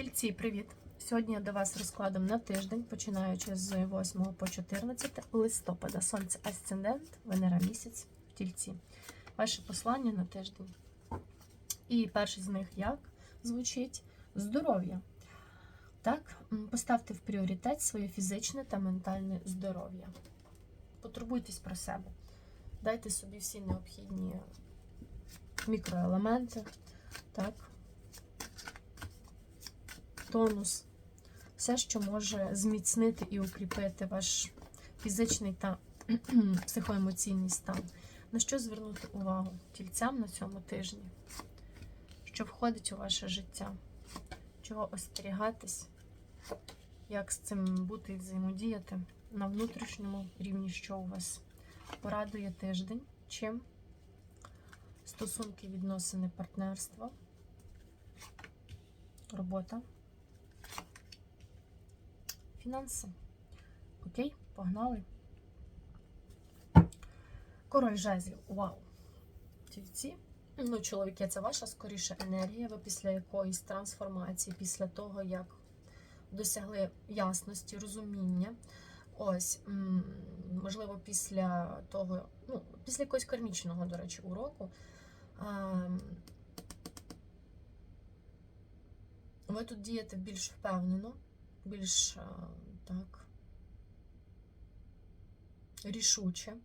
Тільці, привіт! Сьогодні я до вас розкладом на тиждень, починаючи з 8 по 14 листопада. Сонце асцендент, Венера місяць в тільці. Ваше послання на тиждень. І перший з них як звучить здоров'я. Так, поставте в пріоритет своє фізичне та ментальне здоров'я. Потурбуйтесь про себе. Дайте собі всі необхідні мікроелементи. Так, тонус, все, що може зміцнити і укріпити ваш фізичний та психоемоційний стан. На що звернути увагу тільцям на цьому тижні? Що входить у ваше життя? Чого остерігатись? Як з цим бути і взаємодіяти на внутрішньому рівні, що у вас порадує тиждень? Чим? Стосунки, відносини, партнерство, робота. Фінанси. Окей, погнали. Король жезлів. Вау! Тільці. Ну, чоловіки, це ваша скоріше енергія. Ви після якоїсь трансформації, після того, як досягли ясності, розуміння. Ось, можливо, після того, ну, після якогось кармічного, до речі, уроку. ем, Ви тут дієте більш впевнено, більш е, так рішуче.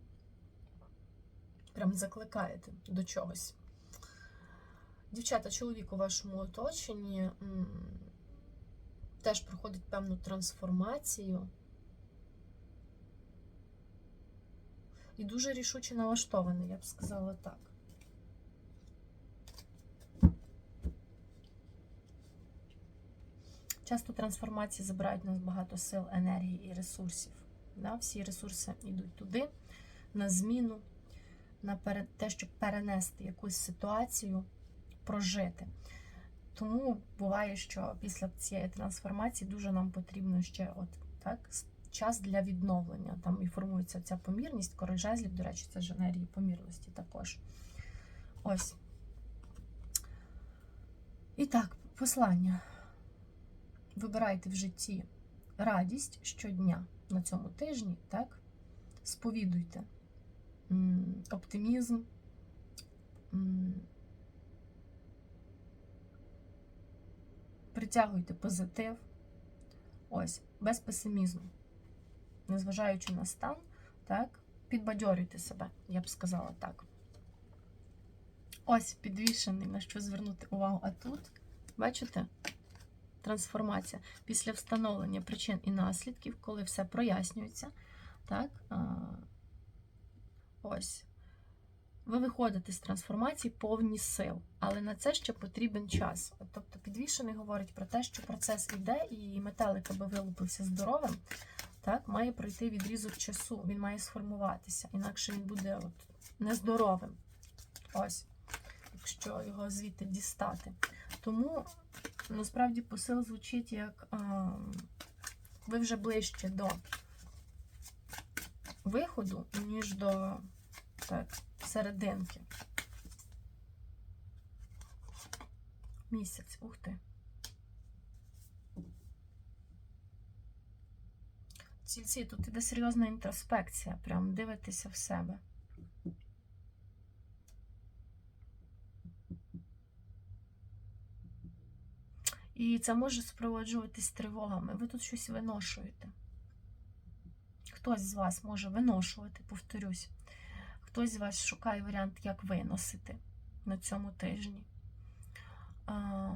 Прям закликаєте до чогось. Дівчата, чоловік у вашому оточенні теж проходить певну трансформацію. І дуже рішуче налаштований, я б сказала так. Часто трансформації забирають у нас багато сил, енергії і ресурсів. Да? Всі ресурси йдуть туди, на зміну, на те, щоб перенести якусь ситуацію, прожити. Тому буває, що після цієї трансформації дуже нам потрібно ще от, так, час для відновлення. Там і формується ця помірність. Король жезлів, до речі, це ж енергії помірності також. Ось. І так, послання. Вибирайте в житті радість щодня на цьому тижні, так? Сповідуйте оптимізм, притягуйте позитив, ось, без песимізму, незважаючи на стан, так, підбадьорюйте себе, я б сказала так. Ось підвішений, на що звернути увагу. А тут, бачите? Трансформація після встановлення причин і наслідків, коли все прояснюється. Так? Ось. Ви виходите з трансформації повні сил, але на це ще потрібен час. Тобто підвішений говорить про те, що процес іде, і метелик, аби вилупився здоровим, так, має пройти відрізок часу, він має сформуватися, інакше він буде от, нездоровим. Ось, якщо його звідти дістати. Тому насправді посил звучить як а, ви вже ближче до виходу, ніж до так, серединки. Місяць, ух ти. Цільці, тут іде серйозна інтроспекція, прям дивитися в себе. І це може супроводжуватись тривогами. Ви тут щось виношуєте. Хтось з вас може виношувати, повторюсь. Хтось з вас шукає варіант, як виносити на цьому тижні. А,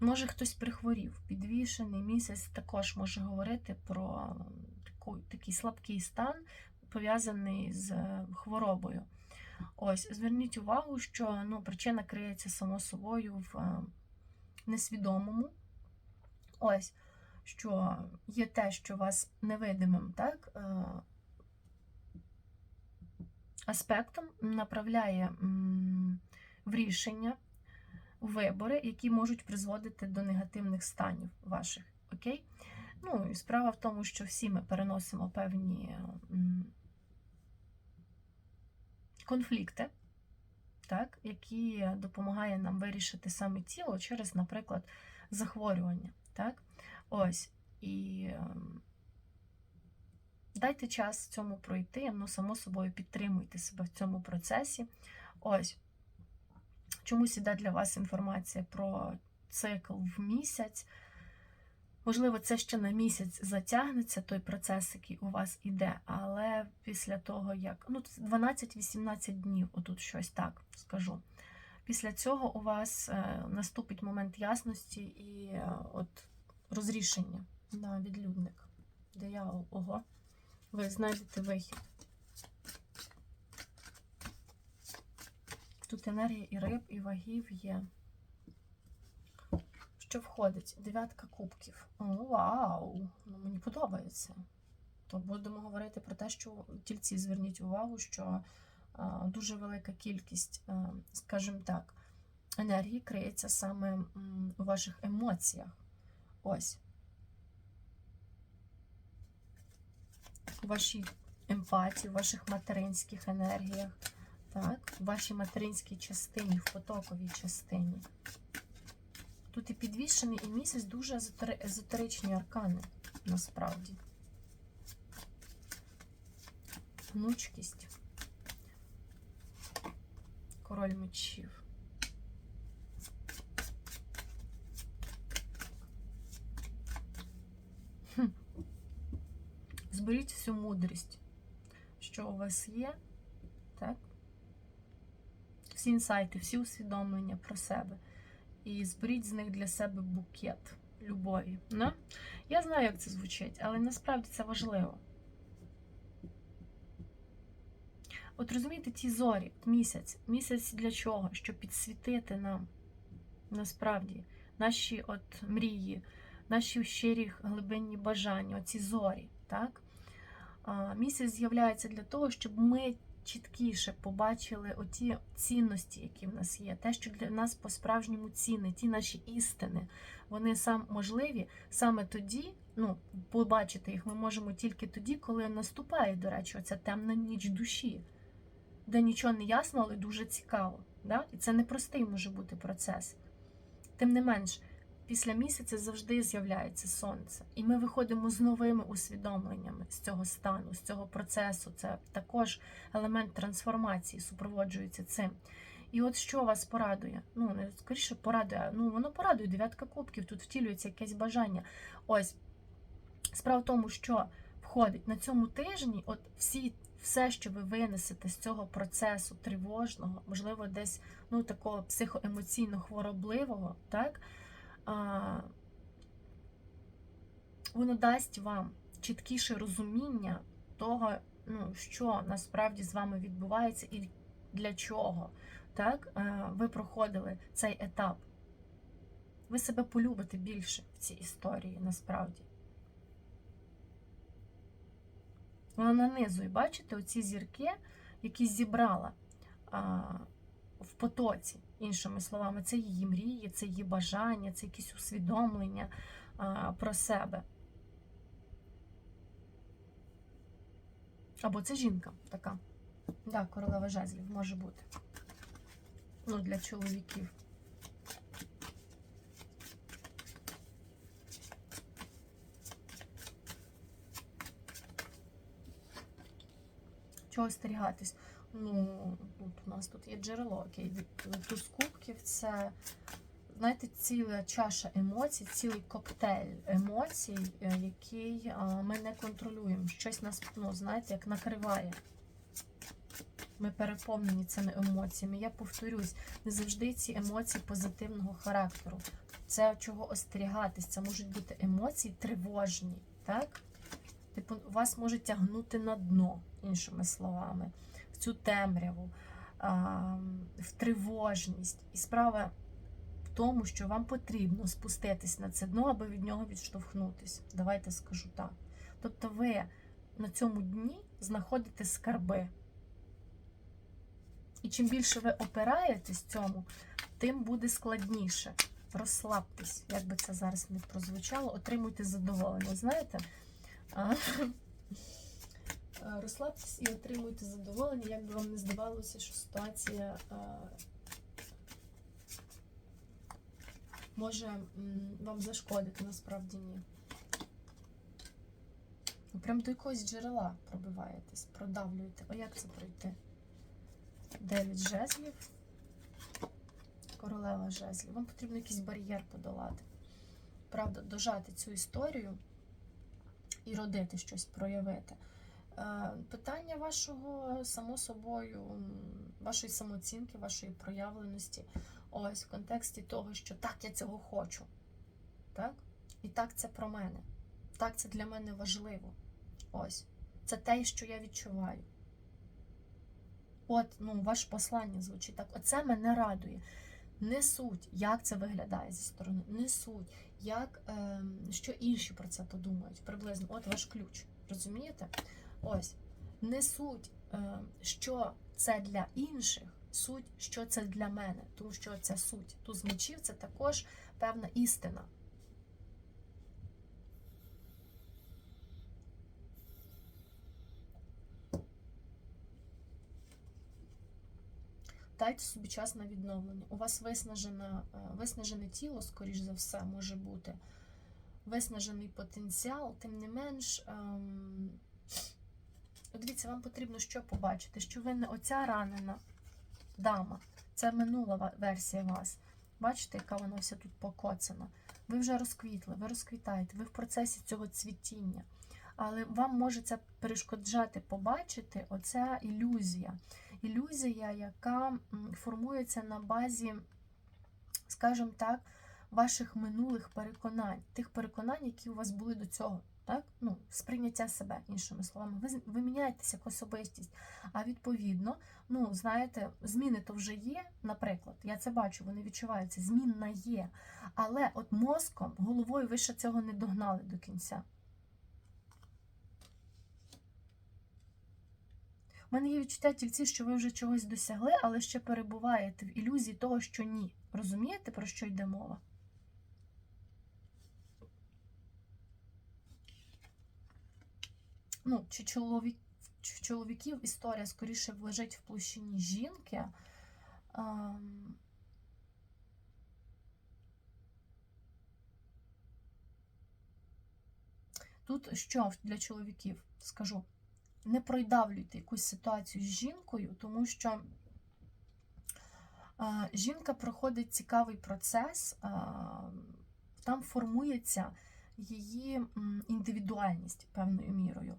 може, хтось прихворів, підвішений місяць також може говорити про таку, такий слабкий стан, пов'язаний з хворобою. Ось, зверніть увагу, що ну, причина криється само собою в несвідомому. Ось, що є те, що вас невидимим, так, е, аспектом направляє в рішення, в вибори, які можуть призводити до негативних станів ваших. Окей? Ну, і справа в тому, що всі ми переносимо певні конфлікти так, який допомагає нам вирішити саме тіло через, наприклад, захворювання. Так? Ось. І ем, дайте час цьому пройти, ну, само собою, підтримуйте себе в цьому процесі. Ось. Чомусь іде для вас інформація про цикл в місяць. Можливо, це ще на місяць затягнеться той процес, який у вас іде, але після того, як ну, 12-18 днів, отут щось так скажу. Після цього у вас е, наступить момент ясності і е, от розрішення на відлюдник. Диявол, ого, ви знайдете вихід. Тут енергія і риб, і вагів є. Що входить? Дев'ятка кубків. О, вау! Ну, мені подобається. То будемо говорити про те, що тільці зверніть увагу, що а, дуже велика кількість, а, скажімо так, енергії криється саме у ваших емоціях. Ось. У вашій емпатії, у ваших материнських енергіях, так, в вашій материнській частині, в потоковій частині. Тут і підвішений, і місяць дуже езотеричні аркани, насправді. Гнучкість. Король мечів. Зберіть всю мудрість, що у вас є, так? Всі інсайти, всі усвідомлення про себе і зберіть з них для себе букет любові. Ну? Я знаю, як це звучить, але насправді це важливо. От розумієте, ті зорі, місяць. Місяць для чого? Щоб підсвітити нам насправді наші от мрії, наші щирі глибинні бажання, оці зорі. Так? Місяць з'являється для того, щоб ми чіткіше побачили оті цінності, які в нас є, те, що для нас по-справжньому цінне, ті наші істини, вони сам можливі саме тоді, ну, побачити їх ми можемо тільки тоді, коли наступає, до речі, оця темна ніч душі, де нічого не ясно, але дуже цікаво. Да? І це непростий може бути процес. Тим не менш, після місяця завжди з'являється сонце. І ми виходимо з новими усвідомленнями з цього стану, з цього процесу. Це також елемент трансформації, супроводжується цим. І от що вас порадує? Ну, не скоріше порадує, ну воно порадує дев'ятка кубків, тут втілюється якесь бажання. Ось справа в тому, що входить на цьому тижні, от всі. Все, що ви винесете з цього процесу тривожного, можливо, десь ну такого психоемоційно хворобливого, так воно дасть вам чіткіше розуміння того, ну, що насправді з вами відбувається і для чого так, е, ви проходили цей етап. Ви себе полюбите більше в цій історії, насправді. Вона нанизує, бачите, оці зірки, які зібрала а, в потоці, іншими словами, це її мрії, це її бажання, це якісь усвідомлення про себе. Або це жінка така. Да, королева жезлів може бути. Ну, для чоловіків. Чого остерігатись? Ну, от у нас тут є джерело, окей, від кубків це, знаєте, ціла чаша емоцій, цілий коктейль емоцій, е, який ми не контролюємо. Щось нас, ну, знаєте, як накриває. Ми переповнені цими емоціями. Я повторюсь, не завжди ці емоції позитивного характеру. Це чого остерігатись. Це можуть бути емоції тривожні, так? Типу, вас може тягнути на дно, іншими словами, цю темряву, в тривожність. І справа в тому, що вам потрібно спуститись на це дно, аби від нього відштовхнутися. Давайте скажу так. Тобто, ви на цьому дні знаходите скарби. І чим більше ви опираєтесь цьому, тим буде складніше. Розслабтесь, як би це зараз не прозвучало, отримуйте задоволення. Знаєте? Е, Розслабтесь і отримуйте задоволення, як би вам не здавалося, що ситуація е, може вам зашкодити, насправді ні. Прям до якогось джерела пробиваєтесь, продавлюєте. А як це пройти? Дев'ять жезлів, королева жезлів. Вам потрібно якийсь бар'єр подолати. Правда, дожати цю історію і родити щось, проявити. Е, Питання вашого, само собою, вашої самооцінки, вашої проявленості. Ось в контексті того, що так, я цього хочу. Так? І так це про мене. Так, це для мене важливо. Ось. Це те, що я відчуваю. От, ну, ваше послання звучить так. Оце мене радує. Не суть, як це виглядає зі сторони. Не суть, як, е, що інші про це подумають. Приблизно, от ваш ключ. Розумієте? Ось. Не суть, е, що це для інших, суть, що це для мене. Тому що це суть. Тут з мечів це також певна істина. Дайте собі час на відновлення. У вас виснажена, е, виснажене тіло, скоріш за все, може бути. Виснажений потенціал, тим не менш. Ем... от Дивіться, вам потрібно що побачити, що ви не оця ранена дама. Це минула версія вас. Бачите, яка вона вся тут покоцана. Ви вже розквітли, ви розквітаєте, ви в процесі цього цвітіння. Але вам може це перешкоджати побачити оця ілюзія. Ілюзія, яка формується на базі, скажімо так, ваших минулих переконань, тих переконань, які у вас були до цього. Так? Ну, сприйняття себе, іншими словами. Ви, ви міняєтеся як особистість. А відповідно, ну, знаєте, зміни то вже є, наприклад, я це бачу, вони відчуваються, змінна є. Але от мозком, головою ви ще цього не догнали до кінця. У мене є відчуття тільці, що ви вже чогось досягли, але ще перебуваєте в ілюзії того, що ні. Розумієте, про що йде мова? Ну, чи чоловік, чоловіків історія скоріше лежить в площині жінки. Ем, Тут що для чоловіків скажу? Не пройдавлюйте якусь ситуацію з жінкою, тому що е, жінка проходить цікавий процес, е, там формується її індивідуальність певною мірою.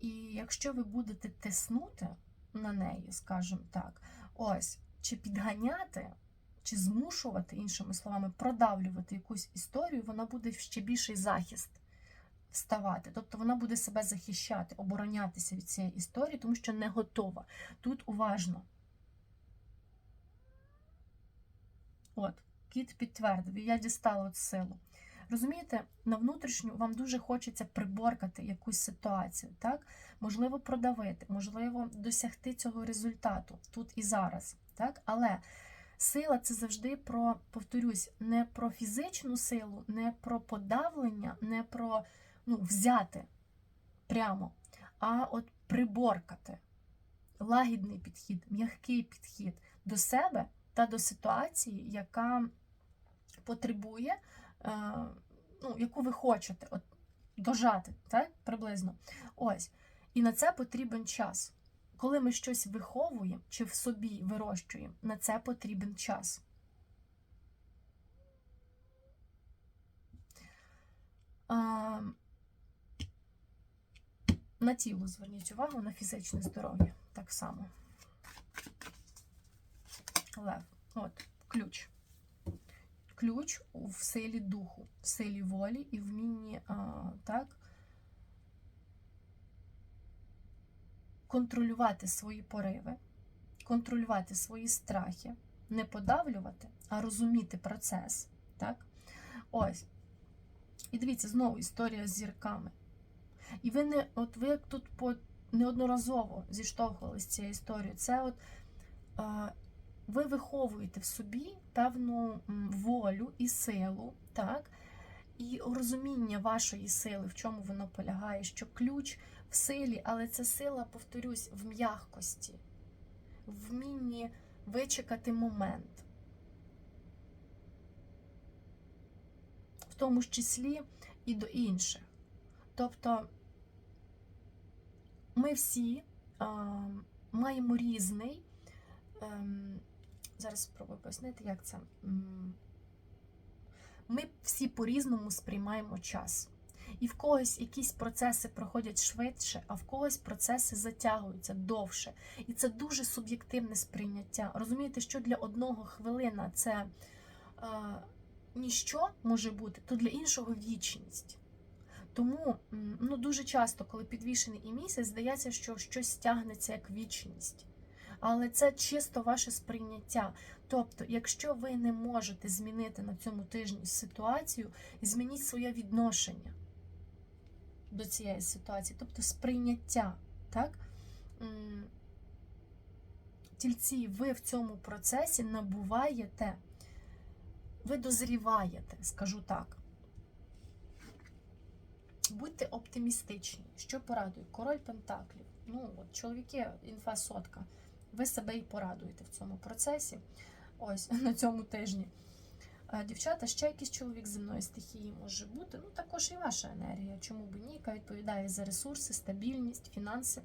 І якщо ви будете тиснути на неї, скажімо так, ось, чи підганяти, чи змушувати, іншими словами, продавлювати якусь історію, вона буде в ще більший захист ставати. Тобто вона буде себе захищати, оборонятися від цієї історії, тому що не готова. Тут уважно. От, кіт підтвердив, і я дістала от силу. Розумієте, на внутрішню вам дуже хочеться приборкати якусь ситуацію, так? Можливо, продавити, можливо, досягти цього результату тут і зараз. Так? Але сила це завжди про, повторюсь, не про фізичну силу, не про подавлення, не про ну, взяти прямо, а от приборкати. Лагідний підхід, м'який підхід до себе та до ситуації, яка потребує, е, ну, яку ви хочете от, дожати, так? приблизно. Ось. І на це потрібен час. Коли ми щось виховуємо чи в собі вирощуємо, на це потрібен час. А, на тіло зверніть увагу, на фізичне здоров'я. Так само. Лев. От, ключ. Ключ в силі духу, в силі волі і вмінні так, контролювати свої пориви, контролювати свої страхи, не подавлювати, а розуміти процес. Так? Ось. І дивіться, знову історія з зірками. І ви не, от ви тут по неодноразово зіштовхувалися з цією історією. Це от е, ви виховуєте в собі певну волю і силу, так? І розуміння вашої сили, в чому воно полягає, що ключ в силі, але ця сила, повторюсь, в м'якості, вмінні вичекати момент. В тому ж числі і до інших. Тобто ми всі а, маємо різний. ем, зараз спробую пояснити, як це. Ми всі по-різному сприймаємо час. І в когось якісь процеси проходять швидше, а в когось процеси затягуються довше. І це дуже суб'єктивне сприйняття. Розумієте, що для одного хвилина це е, ніщо може бути, то для іншого вічність. Тому ну, дуже часто, коли підвішений і місяць, здається, що щось тягнеться як вічність. Але це чисто ваше сприйняття. Тобто, якщо ви не можете змінити на цьому тижні ситуацію, змініть своє відношення до цієї ситуації, тобто сприйняття. Так? Тільці, ви в цьому процесі набуваєте, ви дозріваєте, скажу так. Будьте оптимістичні. Що порадує? Король Пентаклів. Ну, от, чоловіки, інфа сотка. Ви себе і порадуєте в цьому процесі. Ось на цьому тижні. Дівчата, ще якийсь чоловік земної стихії може бути. Ну, також і ваша енергія. Чому б ні, яка відповідає за ресурси, стабільність, фінанси.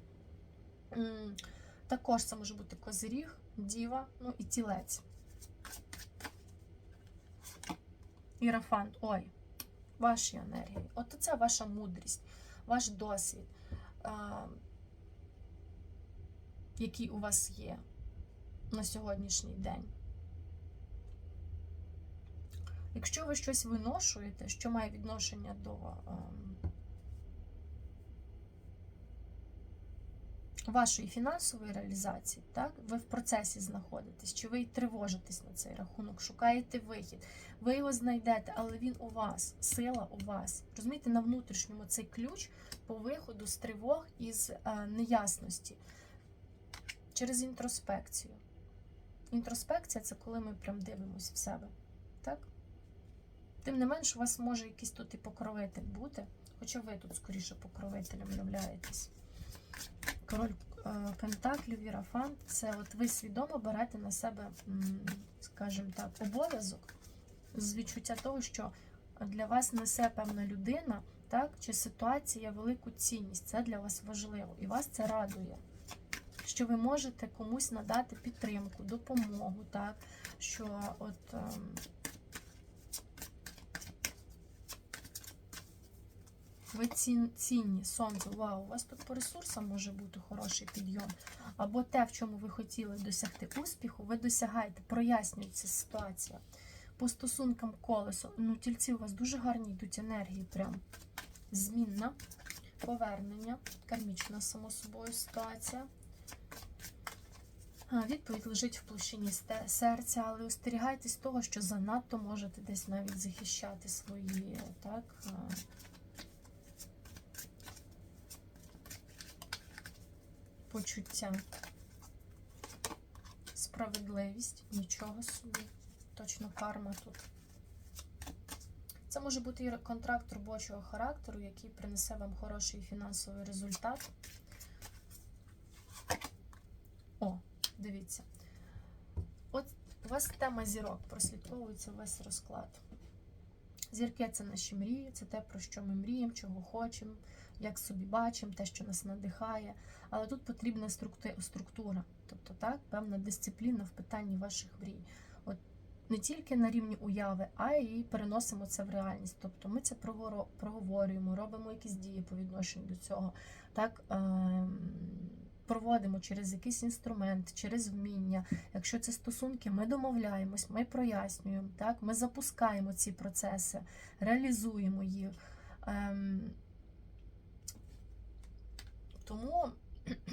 Також це може бути козиріг, діва, ну і тілець. Ірафант. Ой, ваші енергії. От це ваша мудрість, ваш досвід, який у вас є на сьогоднішній день. Якщо ви щось виношуєте, що має відношення до ем, вашої фінансової реалізації, так, ви в процесі знаходитесь, чи ви тривожитесь на цей рахунок, шукаєте вихід, ви його знайдете, але він у вас, сила у вас. Розумієте, на внутрішньому цей ключ по виходу з тривог і з е, неясності через інтроспекцію. Інтроспекція це коли ми прям дивимося в себе. Так? Тим не менш, у вас може якийсь тут і покровитель бути, хоча ви тут скоріше покровителем являєтесь. Король е, Пентаклів, Вірафант це от ви свідомо берете на себе, скажімо так, обов'язок з відчуття того, що для вас несе певна людина, так, чи ситуація велику цінність. Це для вас важливо, і вас це радує. Що ви можете комусь надати підтримку, допомогу, так, що от. ем, Ви цін, цінні, сонце, вау, у вас тут по ресурсам може бути хороший підйом. Або те, в чому ви хотіли досягти успіху, ви досягаєте, прояснюється ситуація. По стосункам колесо, ну тільці у вас дуже гарні йдуть енергії, прям змінна, повернення, кармічна, само собою, ситуація. Відповідь лежить в площині серця, але остерігайтесь того, що занадто можете десь навіть захищати свої так, почуття. Справедливість, нічого собі. Точно карма тут. Це може бути і контракт робочого характеру, який принесе вам хороший фінансовий результат. О, дивіться. От у вас тема зірок, прослідковується весь розклад. Зірки це наші мрії, це те, про що ми мріємо, чого хочемо, як собі бачимо, те, що нас надихає. Але тут потрібна структура, тобто так, певна дисципліна в питанні ваших мрій. От не тільки на рівні уяви, а й переносимо це в реальність. Тобто ми це проговорюємо, робимо якісь дії по відношенню до цього. Так, ем, проводимо через якийсь інструмент, через вміння. Якщо це стосунки, ми домовляємось, ми прояснюємо, так, ми запускаємо ці процеси, реалізуємо їх. Ем, тому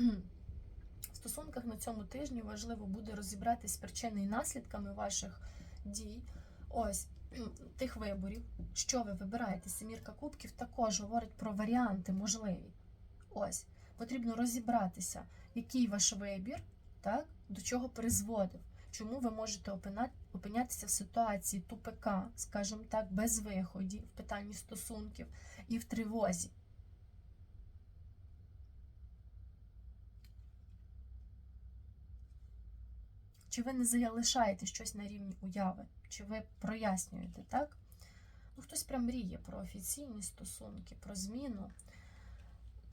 в стосунках на цьому тижні важливо буде розібратись з причинами і наслідками ваших дій. Ось тих виборів, що ви вибираєте. Семірка кубків також говорить про варіанти можливі. Ось потрібно розібратися, який ваш вибір, так, до чого призводив, чому ви можете опинятися в ситуації тупика, скажімо так, без виходів, в питанні стосунків і в тривозі. Чи ви не залишаєте щось на рівні уяви? Чи ви прояснюєте, так? Ну, Хтось прям мріє про офіційні стосунки, про зміну.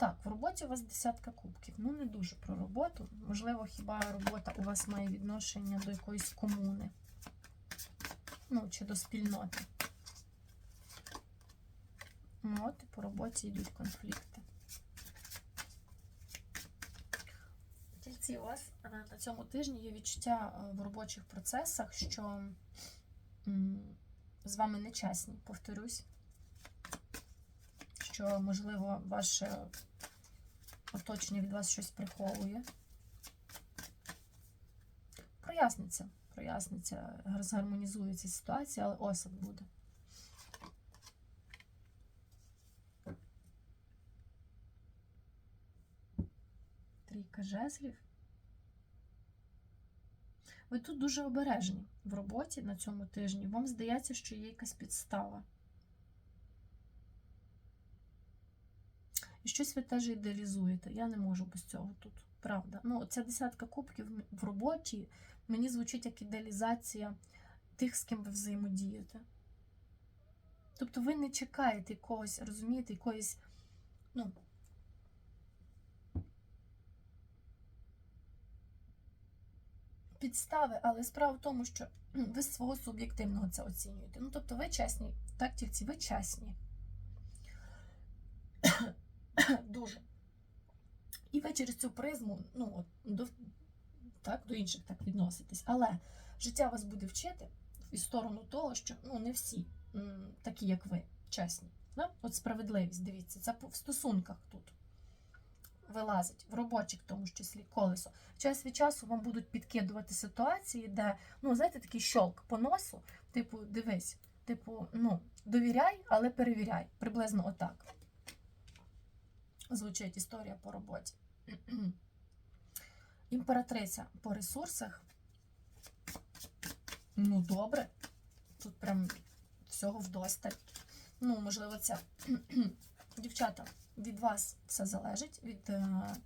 Так, в роботі у вас десятка кубків. Ну, не дуже про роботу. Можливо, хіба робота у вас має відношення до якоїсь комуни. Ну, чи до спільноти. Ну, от і по роботі йдуть конфлікти. Тільці, у вас е, на цьому тижні є відчуття е, в робочих процесах, що з вами нечесні, повторюсь, що, можливо, ваше оточення від вас щось приховує. Проясниться, проясниться, розгармонізується ситуація, але осад буде. Трійка жезлів. Ви тут дуже обережні в роботі на цьому тижні. Вам здається, що є якась підстава. Щось ви теж ідеалізуєте. Я не можу без цього тут. Правда. Ну, ця десятка кубків в роботі мені звучить як ідеалізація тих, з ким ви взаємодієте. Тобто ви не чекаєте якогось, розумієте, якоїсь, ну, підстави, але справа в тому, що ви з свого суб'єктивного це оцінюєте. Ну, тобто ви чесні, так, тільці, ви чесні. Дуже. І ви через цю призму, ну, от, до, так, до інших так відноситесь. Але життя вас буде вчити в сторону того, що ну, не всі м, такі, як ви, чесні. Да? От справедливість, дивіться, це в стосунках тут вилазить, в робочих, в тому числі колесо. Час від часу вам будуть підкидувати ситуації, де, ну, знаєте, такий щолк по носу, типу, дивись, типу, ну, довіряй, але перевіряй. Приблизно отак. Звучить історія по роботі. Імператриця по ресурсах. Ну, добре. Тут прям всього вдосталь. Ну, можливо, це дівчата, від вас все залежить, від е,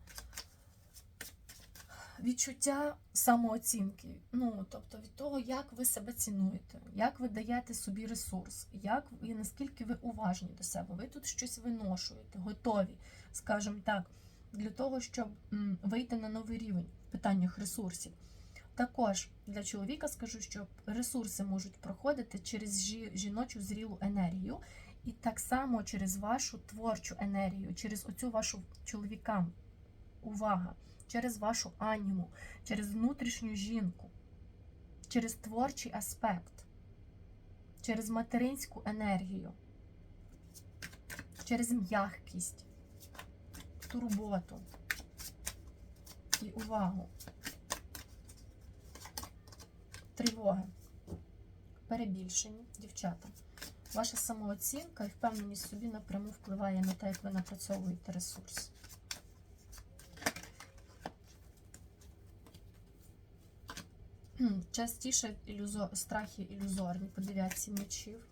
відчуття самооцінки. Ну, тобто від того, як ви себе цінуєте, як ви даєте собі ресурс, як і наскільки ви уважні до себе. Ви тут щось виношуєте, готові, скажімо так, для того, щоб вийти на новий рівень в питаннях ресурсів. Також для чоловіка скажу, що ресурси можуть проходити через жіночу зрілу енергію, і так само через вашу творчу енергію, через оцю вашу чоловікам. Увага, через вашу аніму, через внутрішню жінку, через творчий аспект, через материнську енергію, через м'якість, турботу і увагу. Тривоги, перебільшені, дівчата. Ваша самооцінка і впевненість собі напряму впливає на те, як ви напрацьовуєте ресурс. Частіше ілюзо... страхи ілюзорні по дев'ятці мечів.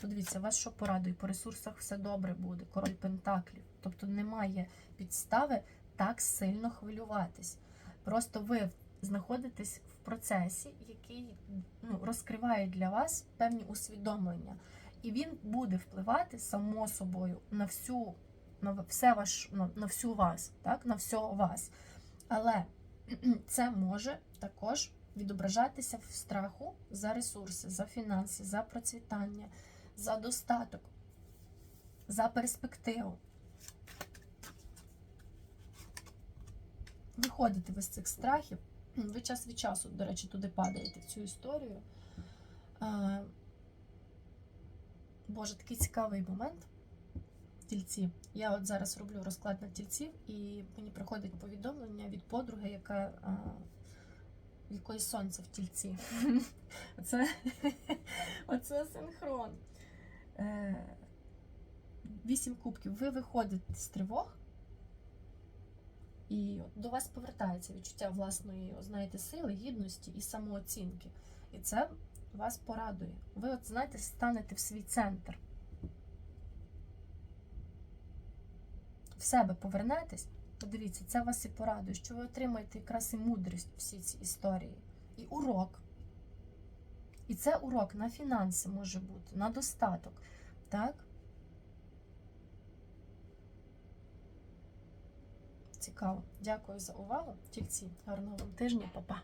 Подивіться, вас що порадує? По ресурсах все добре буде. Король Пентаклів. Тобто немає підстави так сильно хвилюватись. Просто ви знаходитесь в процесі, який ну, розкриває для вас певні усвідомлення. І він буде впливати само собою на всю, на все ваш, на, на всю вас, так? на все вас. Але це може також відображатися в страху за ресурси, за фінанси, за процвітання, за достаток, за перспективу. Виходите ви з цих страхів, ви час від часу, до речі, туди падаєте в цю історію. Боже, такий цікавий момент. Тільці. Я от зараз роблю розклад на тільців, і мені приходить повідомлення від подруги, яка в якої сонце в тільці. Оце, оце синхрон. Е, Вісім кубків. Ви виходите з тривог, і до вас повертається відчуття власної, знаєте, сили, гідності і самооцінки. І це вас порадує. Ви, от знаєте, станете в свій центр. В себе повернетесь, подивіться, це вас і порадує, що ви отримаєте якраз і мудрість всі ці історії. і урок. І це урок на фінанси може бути, на достаток. Так? Цікаво. Дякую за увагу. Тільці. Гарного вам тижня, Па-па.